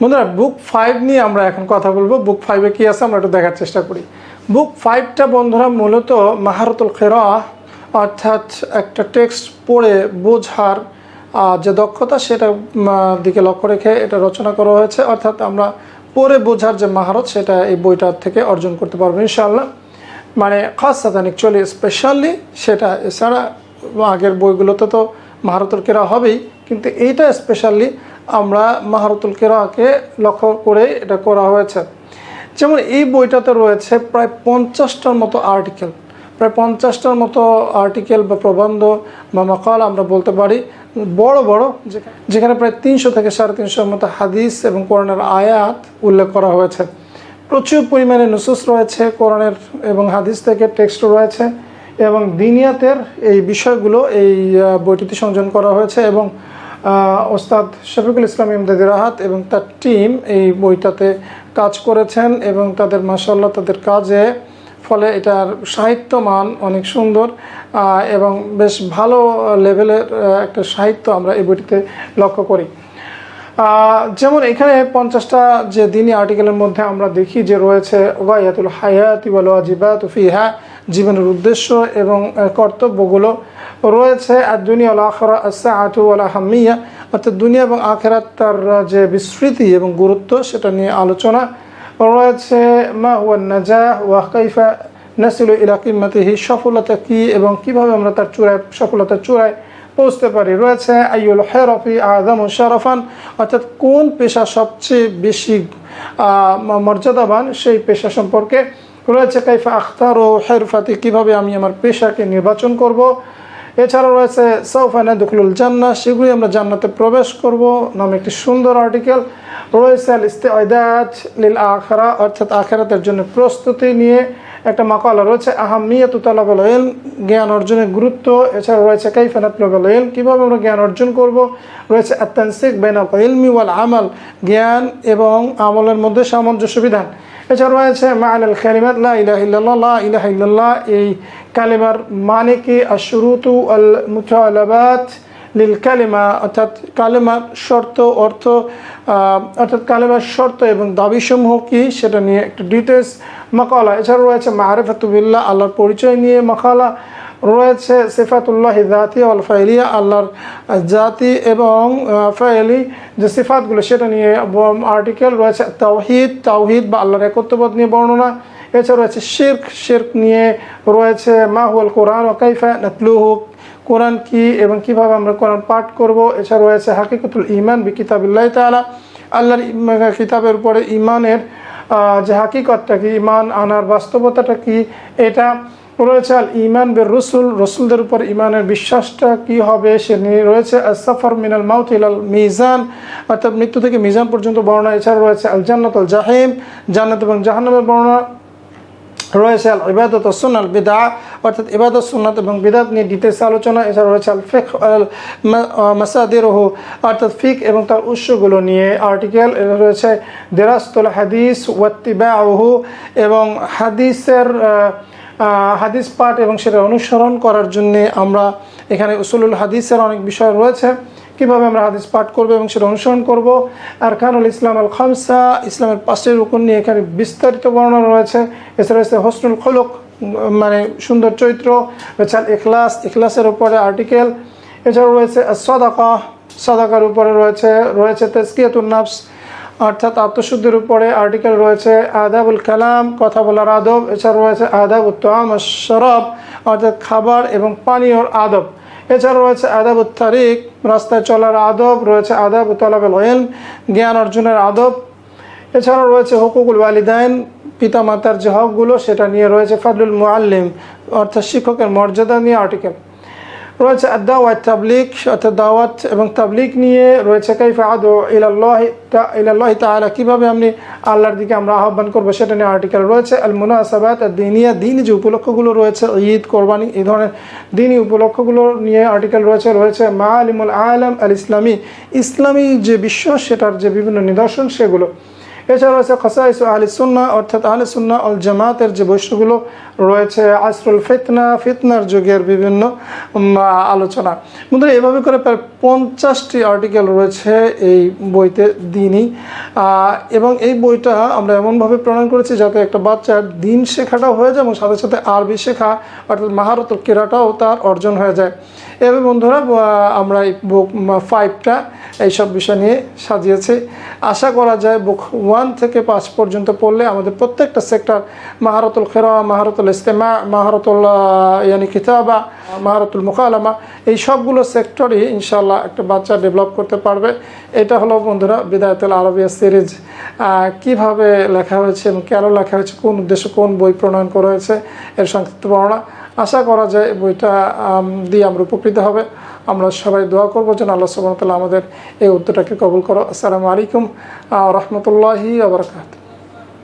বন্ধুরা বুক ফাইভ নিয়ে আমরা এখন কথা বলব। বুক ফাইভে কী আছে আমরা একটু দেখার চেষ্টা করি। বুক ফাইভটা বন্ধুরা মূলত মাহারতুল খেরা, অর্থাৎ একটা টেক্সট পড়ে বোঝার যে দক্ষতা সেটা দিকে লক্ষ্য রেখে এটা রচনা করা হয়েছে। অর্থাৎ আমরা পড়ে বোঝার যে মাহারত, সেটা এই বইটার থেকে অর্জন করতে পারব ইনশাআল্লাহ। মানে খাস সাতান অ্যাকচুয়ালি স্পেশালি সেটা, এছাড়া আগের বইগুলোতে তো মাহারতুল কেরা হবেই, কিন্তু এইটা স্পেশালি আমরা মাহারতুল কেরাকে লক্ষ্য করে এটা করা হয়েছে। যেমন এই বইটাতে রয়েছে প্রায় পঞ্চাশটার মতো আর্টিকেল প্রায় পঞ্চাশটার মতো আর্টিকেল বা প্রবন্ধ বা মকাল আমরা বলতে পারি। বড় বড়, যেখানে- প্রায় তিনশো থেকে সাড়ে তিনশোর মতো হাদিস এবং কোরআনের আয়াত উল্লেখ করা হয়েছে। প্রচুর পরিমাণে নুসুস রয়েছে কোরআনের এবং হাদিস থেকে টেক্সট রয়েছে এবং দিনিয়াতের এই বিষয়গুলো এই বইটিতে সংযোজন করা হয়েছে এবং ওস্তাদ শফিকুল ইসলাম ইমদাদ রাহাত এবং তার টিম এই বইটাতে কাজ করেছেন এবং তাদের মাসাল্লাহ তাদের কাজে ফলে এটার সাহিত্য মান অনেক সুন্দর এবং বেশ ভালো লেভেলের একটা সাহিত্য আমরা এই বইটিতে লক্ষ্য করি। যেমন এখানে পঞ্চাশটা যে দিনই আর্টিকেলের মধ্যে আমরা দেখি যে রয়েছে ওগায়াতুল হায়াতি ওয়াল ওয়াজিবাত ফিহা জীবনের উদ্দেশ্য এবং কর্তব্যগুলো রয়েছে। আর দুনিয়া আখরা আসা আটু আল হামিয়া অর্থাৎ দুনিয়া এবং আখেরাত তার যে বিস্তৃতি এবং গুরুত্ব, সেটা নিয়ে আলোচনা রয়েছে। মা হুয়া নাজাহ, ওয়া কাইফা নাসিলু ইলা কিম্মাতিহি, সফলতা কি এবং কীভাবে আমরা তার চূড়ায়, সফলতার চূড়ায় পৌঁছতে পারি? রয়েছে আইউল হেরফি আদম শারফান, অর্থাৎ কোন পেশা সবচেয়ে বেশি মর্যাদাবান? সেই পেশা সম্পর্কে রয়েছে, কাইফা আখতার ও হেরফাতি, কীভাবে আমি আমার পেশাকে নির্বাচন করব। এছাড়া রয়েছে সৌফানা দুখলুল জান্না সেগুলি আমরা জান্নাতে প্রবেশ করব, নামে একটি সুন্দর আর্টিকেল রয়েছে আল ইস্তেদাত লিল আখরা, অর্থাৎ আখেরাতের জন্য প্রস্তুতি নিয়ে একটা মাকালা রয়েছে, আহামিয়াত তালাবুল ইলম, জ্ঞান অর্জনের গুরুত্ব। এছাড়া রয়েছে কাইফানাত লাবুল ইলম, কীভাবে আমরা জ্ঞান অর্জন করব। রয়েছে আত্মানসিক বেনাল ইলমি ওয়াল আমাল, জ্ঞান এবং আমলের মধ্যে সামঞ্জস্য বিধান। এছাড়া রয়েছে মাআল আল কালিমাত, লা ইলাহ ইল্লাল্লাহ, লা ইলাহা ইল্লাল্লাহ। এই কালিমার মানে কি? আশুরুতু আল মুতালাবাত লিল কালিমা অর্থাৎ কালেমার শর্ত, অর্থ অর্থাৎ কালেমার শর্ত এবং দাবিসমূহ কি? সেটা নিয়ে একটু ডিটেলস মকালা। এছাড়া রয়েছে মারেফাতুবিল্লাহ আল্লাহর পরিচয় নিয়ে মাকালা। রয়েছে সিফাতুল্লাহ জাতি আল ফাইলিয়া, আল্লাহর জাতি এবং ফাইলি যে সিফাতগুলো সেটা নিয়ে আর্টিকেল রয়েছে তাওহিদ তাওহিদ বা আল্লাহর একত্ববোধ নিয়ে বর্ণনা। এছাড়া রয়েছে শির্ক শির্ক নিয়ে রয়েছে মাহুয়াল কোরআন ও কাইফা নাতলুহু, কোরআন কি এবং কীভাবে আমরা কোরআন পাঠ করব। এছাড়া রয়েছে হাকিকতুল ইমান বি কিতাবিল্লাহ তালা আল্লাহর কিতাবের উপরে ইমানের যে হাকিকতটা কি ইমান আনার বাস্তবতাটা কি, এটা রয়েছে আল ইমান বে রসুল, রসুলদের উপর ইমানের বিশ্বাসটা কি হবে? সে নিয়ে রয়েছে আল সাফর মিনাল মাউথ ইলাল মিজান, অর্থাৎ মৃত্যু থেকে মিজান পর্যন্ত বর্ণনা। এছাড়া রয়েছে আল জান্নাত আল জাহিম, জান্নাত এবং জাহান্নামের বর্ণনা। রয়েছে আল ইবাদত সুনাল বিদা অর্থাৎ ইবাদত, সুন্নাত এবং বিদাত নিয়ে ডিটেলস আলোচনা। এছাড়া রয়েছে আল ফেক আল মাসাদির অর্থাৎ ফিক এবং তার উৎসগুলো নিয়ে আর্টিকেল। রয়েছে দেরাস্তুল হাদিস ওয়াত্তিবাহু এবং হাদিসের হাদিস পাঠ এবং সেটা অনুসরণ করার জন্যে আমরা এখানে উসুলুল হাদিসের অনেক বিষয় রয়েছে। কীভাবে আমরা হাদিস পাঠ করব এবং সেটা অনুসরণ করব? আর খানুল ইসলাম আল খামসা ইসলামের পাশের রুকুন নিয়ে এখানে বিস্তারিত বর্ণনা রয়েছে। এছাড়া রয়েছে হসনুল খলক মানে সুন্দর চরিত্র, রয়েছে আল ইখলাস, ইখলাসের উপরে আর্টিকেল। এছাড়া রয়েছে সদাকা সদাকার উপরে রয়েছে রয়েছে তেজকিয়াতুল নাফস অর্থাৎ আত্মশুদ্ধির উপরে আর্টিকেল রয়েছে, আদাবুল কালাম, কথা বলার আদব, এছাড়া রয়েছে আদাব উত্তম শরব, অর্থাৎ খাবার এবং পানীয়র আদব। এছাড়া রয়েছে আদাব তারিক রাস্তায় চলার আদব, রয়েছে আদাব তলাবেল ইলম, জ্ঞান অর্জনের আদব। এছাড়াও রয়েছে হকুকুল ওয়ালিদাইন পিতা মাতার যে হকগুলো, সেটা নিয়ে রয়েছে ফাদলুল মুআল্লিম, অর্থাৎ শিক্ষকের মর্যাদা নিয়ে আর্টিকেল রয়েছে আদাওয়াত তাবলিক অর্থাৎ দাওয়াত এবং তাবলিক নিয়ে রয়েছে কাইফা আদো ইলাল্লাহ ইলাল্লাহ তাআলা। কীভাবে আপনি আল্লাহর দিকে আমরা আহ্বান করব সেটা নিয়ে আর্টিকেল রয়েছে। আল মুনাসাবাত দিনিয়া দিন যে উপলক্ষগুলো রয়েছে, ঈদ, কোরবানি, এই ধরনের দিনই উপলক্ষগুলো নিয়ে আর্টিকেল রয়েছে। রয়েছে মা আলিমুল আলম আল ইসলামী ইসলামী যে বিশ্ব, সেটার যে বিভিন্ন নিদর্শন, সেগুলো এছাড়া রয়েছে খসাইস আহলি সুন্না অর্থাৎ আহলি সুন্না অল জামাতের যে বৈশ্যগুলো রয়েছে, আসরুল ফিতনা, ফিতনার যুগের বিভিন্ন আলোচনা। বন্ধুরা, এভাবে করে প্রায় পঞ্চাশটি আর্টিকেল রয়েছে এই বইতে দিনই। এবং এই বইটা আমরা এমনভাবে প্রণয়ন করেছি যাতে একটা বাচ্চার দিন শেখাটাও হয়ে যায় এবং সাথে সাথে আরবি শেখা, অর্থাৎ মাহারত কেরাটাও তার অর্জন হয়ে যায়। এভাবে বন্ধুরা আমরা এই বুক ফাইভটা এইসব বিষয় নিয়ে সাজিয়েছি। আশা করা যায় বুক ওয়ান থেকে পাঁচ পর্যন্ত পড়লে আমাদের প্রত্যেকটা সেক্টর মাহারতুল খেরা মাহারতুল ইস্তেমা, মাহারতুল ইয়ানি কিতাবা, মাহারতুল মুকালামা, এই সবগুলো সেক্টরই ইনশাল্লাহ একটা বাচ্চা ডেভেলপ করতে পারবে। এটা হলো বন্ধুরা বিদায়তুল আরবিয়া সিরিজ। কীভাবে লেখা হয়েছে এবং কেন লেখা হয়েছে, কোন উদ্দেশ্যে কোন বই প্রণয়ন করা হয়েছে, এর সংক্ষিপ্ত বর্ণনা। আশা করা যায় বইটা দিয়ে আমরা উপকৃত হবে। আমরা সবাই দোয়া করব যেন আল্লাহ সুবাহতাল্লাহ আমাদের এই উদ্যোগটাকে কবুল করো। আসসালামু আলাইকুম রহমতুল্লাহি আবরকাত